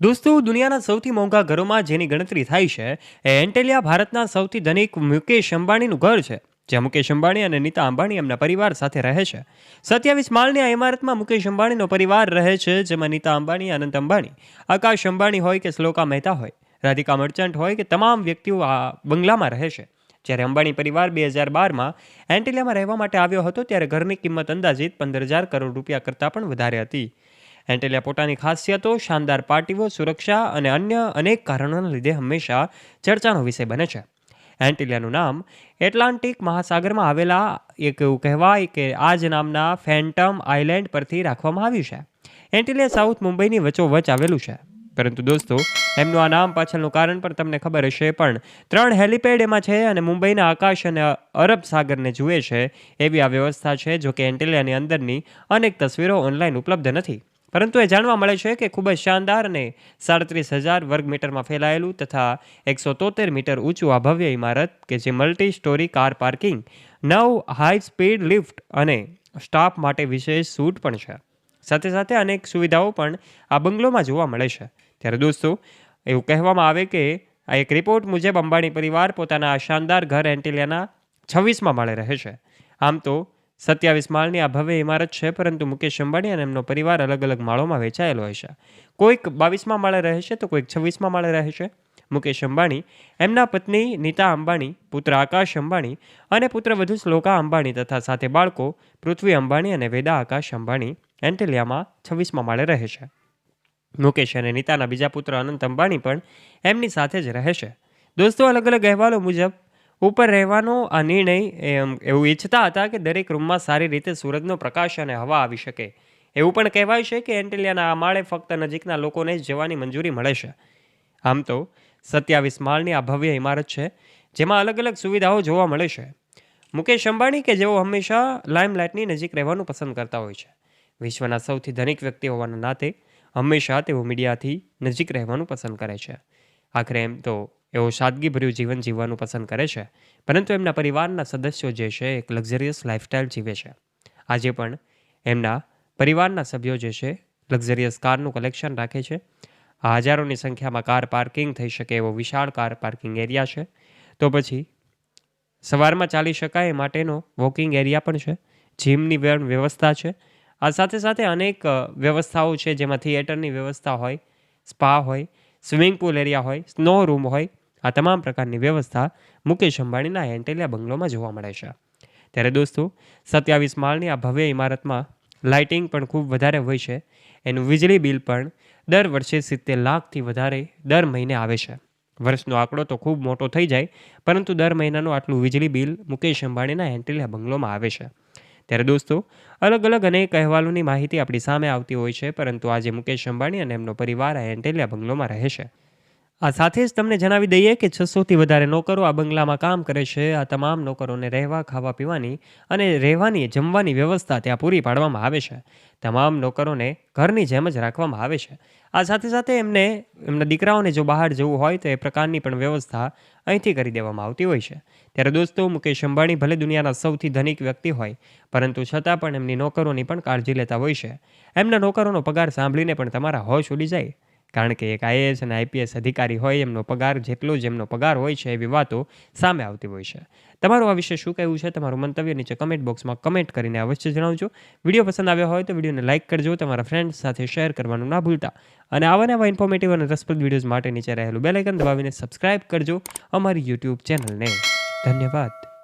દોસ્તો, દુનિયાના સૌથી મોંઘા ઘરોમાં જેની ગણતરી થાય છે, એ એન્ટેલિયા ભારતના સૌથી ધનિક મુકેશ અંબાણીનું ઘર છે, જ્યાં મુકેશ અંબાણી અને નીતા અંબાણી એમના પરિવાર સાથે રહે છે. સત્યાવીસ માળની આ ઇમારતમાં મુકેશ અંબાણીનો પરિવાર રહે છે, જેમાં નીતા અંબાણી, અનંત અંબાણી, આકાશ અંબાણી હોય કે શ્લોકા મહેતા હોય, રાધિકા મર્ચન્ટ હોય કે તમામ વ્યક્તિઓ આ બંગલામાં રહે છે. જ્યારે અંબાણી પરિવાર બે હજાર બારમાં એન્ટેલિયામાં રહેવા માટે આવ્યો હતો, ત્યારે ઘરની કિંમત અંદાજિત પંદર હજાર કરોડ રૂપિયા કરતાં પણ વધારે હતી. એન્ટેલિયા પોતાની ખાસિયતો, શાનદાર પાર્ટીઓ, સુરક્ષા અને અન્ય અનેક કારણોના લીધે હંમેશા ચર્ચાનો વિષય બને છે. એન્ટિલિયાનું નામ એટલાન્ટિક મહાસાગરમાં આવેલા એક એવું કહેવાય કે આ જ નામના ફેન્ટમ આઇલેન્ડ પરથી રાખવામાં આવ્યું છે. એન્ટિલિયા સાઉથ મુંબઈની વચોવચ આવેલું છે. પરંતુ દોસ્તો, એમનું આ નામ પાછળનું કારણ પણ તમને ખબર હશે, પણ ત્રણ હેલિપેડ એમાં છે અને મુંબઈના આકાશ અને અરબ સાગરને જુએ છે એવી આ વ્યવસ્થા છે, જો કે એન્ટિલિયાની અંદરની અનેક તસવીરો ઓનલાઈન ઉપલબ્ધ નથી. પરંતુ એ જાણવા મળે છે કે ખૂબ જ શાનદાર અને સાડત્રીસ હજાર વર્ગ મીટરમાં ફેલાયેલું તથા એકસો તોતેર મીટર ઊંચું આ ભવ્ય ઇમારત કે જે મલ્ટી સ્ટોરી કાર પાર્કિંગ, નવ હાઈ સ્પીડ લિફ્ટ અને સ્ટાફ માટે વિશેષ સૂટ પણ છે. સાથે સાથે અનેક સુવિધાઓ પણ આ બંગલોમાં જોવા મળે છે. ત્યારે દોસ્તો, એવું કહેવામાં આવે કે આ એક રિપોર્ટ મુજબ અંબાણી પરિવાર પોતાના આ શાનદાર ઘર એન્ટિલિયાના છવ્વીસમાં માળે રહે છે. આમ તો સત્યાવીસ માળની આ ભવ્ય ઇમારત છે, પરંતુ મુકેશ અંબાણી અને એમનો પરિવાર અલગ અલગ માળોમાં વેચાયેલો છે. કોઈક બાવીસમાં માળે રહે છે તો કોઈક છવ્વીસમાં માળે રહે છે મુકેશ અંબાણી, એમના પત્ની નીતા અંબાણી, પુત્ર આકાશ અંબાણી અને પુત્ર વધુ શ્લોકા અંબાણી તથા સાથે બાળકો પૃથ્વી અંબાણી અને વેદા આકાશ અંબાણી એન્ટેલિયામાં છવ્વીસમાં માળે રહે છે. મુકેશ અને નીતાના બીજા પુત્ર અનંત અંબાણી પણ એમની સાથે જ રહે છે. દોસ્તો, અલગ અલગ અહેવાલો મુજબ ઉપર રહેવાનો આ નિર્ણય એમ એવું ઈચ્છતા હતા કે દરેક રૂમમાં સારી રીતે સૂરજનો પ્રકાશ અને હવા આવી શકે. એવું પણ કહેવાય છે કે એન્ટેલિયાના આ માળે ફક્ત નજીકના લોકોને જ જવાની મંજૂરી મળે છે. આમ તો સત્યાવીસ માળની આ ભવ્ય ઇમારત છે, જેમાં અલગ અલગ સુવિધાઓ જોવા મળે છે. મુકેશ અંબાણી કે જેઓ હંમેશા લાઇમલાઇટની નજીક રહેવાનું પસંદ કરતા હોય છે. વિશ્વના સૌથી ધનિક વ્યક્તિ હોવાના નાતે હંમેશા તેઓ મીડિયાથી નજીક રહેવાનું પસંદ કરે છે. આખરે એમ તો એઓ સાદગીભર્યું જીવન જીવવાનું પસંદ કરે છે, પરંતુ એમના પરિવારના સદસ્યો જે છે, એક લક્ઝરિયસ લાઇફસ્ટાઇલ જીવે છે. આજે પણ એમના પરિવારના સભ્યો જે છે, લક્ઝરિયસ કારનું કલેક્શન રાખે છે. હજારોની સંખ્યામાં કાર પાર્કિંગ થઈ શકે એવો વિશાળ કાર પાર્કિંગ એરિયા છે. તો પછી સવારમાં ચાલી શકાય એ માટેનો વોકિંગ એરિયા પણ છે. જીમની વ્યવસ્થા છે. આ સાથે સાથે અનેક વ્યવસ્થાઓ છે, જેમાં થિયેટરની વ્યવસ્થા હોય, સ્પા હોય સ્વિમિંગ પુલ એરિયા હોય, સ્નો રૂમ હોય, આ તમામ પ્રકારની વ્યવસ્થા મુકેશ અંબાણીના એન્ટેલિયા બંગલોમાં જોવા મળે છે. ત્યારે દોસ્તો, સત્યાવીસ માળની આ ભવ્ય ઇમારતમાં લાઇટિંગ પણ ખૂબ વધારે હોય છે. એનું વીજળી બિલ પણ દર વર્ષે સિત્તેર લાખથી વધારે દર મહિને આવે છે. વર્ષનો આંકડો તો ખૂબ મોટો થઈ જાય, પરંતુ દર મહિનાનું આટલું વીજળી બિલ મુકેશ અંબાણીના એન્ટેલિયા બંગલોમાં આવે છે. ત્યારે દોસ્તો અલગ અલગ અનેક અહેવાલોની માહિતી આપણી સામે આવતી હોય છે, પરંતુ આજે મુકેશ અંબાણી અને એમનો પરિવાર આ એન્ટેલિયા બંગલોમાં રહે છે. આ સાથે જ તમને જણાવી દઈએ કે છસોથી વધારે નોકરો આ બંગલામાં કામ કરે છે. આ તમામ નોકરોને રહેવા, ખાવા, પીવાની અને રહેવાની, જમવાની વ્યવસ્થા ત્યાં પૂરી પાડવામાં આવે છે. તમામ નોકરોને ઘરની જેમ જ રાખવામાં આવે છે. આ સાથે સાથે એમને, એમના દીકરાઓને જો બહાર જવું હોય તો એ પ્રકારની પણ વ્યવસ્થા અહીંથી કરી દેવામાં આવતી હોય છે. ત્યારે દોસ્તો, મુકેશ અંબાણી ભલે દુનિયાના સૌથી ધનિક વ્યક્તિ હોય, પરંતુ છતાં પણ એમની નોકરોની પણ કાળજી લેતા હોય છે. એમના નોકરોનો પગાર સાંભળીને પણ તમારા હોશ ઉડી જાય. કારણ કે એક આઈએએસ અને આઈપીએસ અધિકારી હોય, એમનો પગાર જેટલો જ એમનો પગાર હોય છે એવી વાતો સામે આવતી હોય છે. તમારું આ વિશે શું કહેવું છે? તમારું મંતવ્ય નીચે કમેન્ટ બોક્સમાં કમેન્ટ કરીને અવશ્ય જણાવજો. વીડિયો પસંદ આવ્યો હોય તો વિડીયોને લાઇક કરજો, તમારા ફ્રેન્ડ્સ સાથે શેર કરવાનું ના ભૂલતા. અને આવા નવા ઇન્ફોર્મેટિવ અને રસપ્રદ વિડીયોઝ માટે નીચે રહેલું બેલાઇકન દબાવીને સબસ્ક્રાઇબ કરજો અમારી યુટ્યુબ ચેનલને ધન્યવાદ.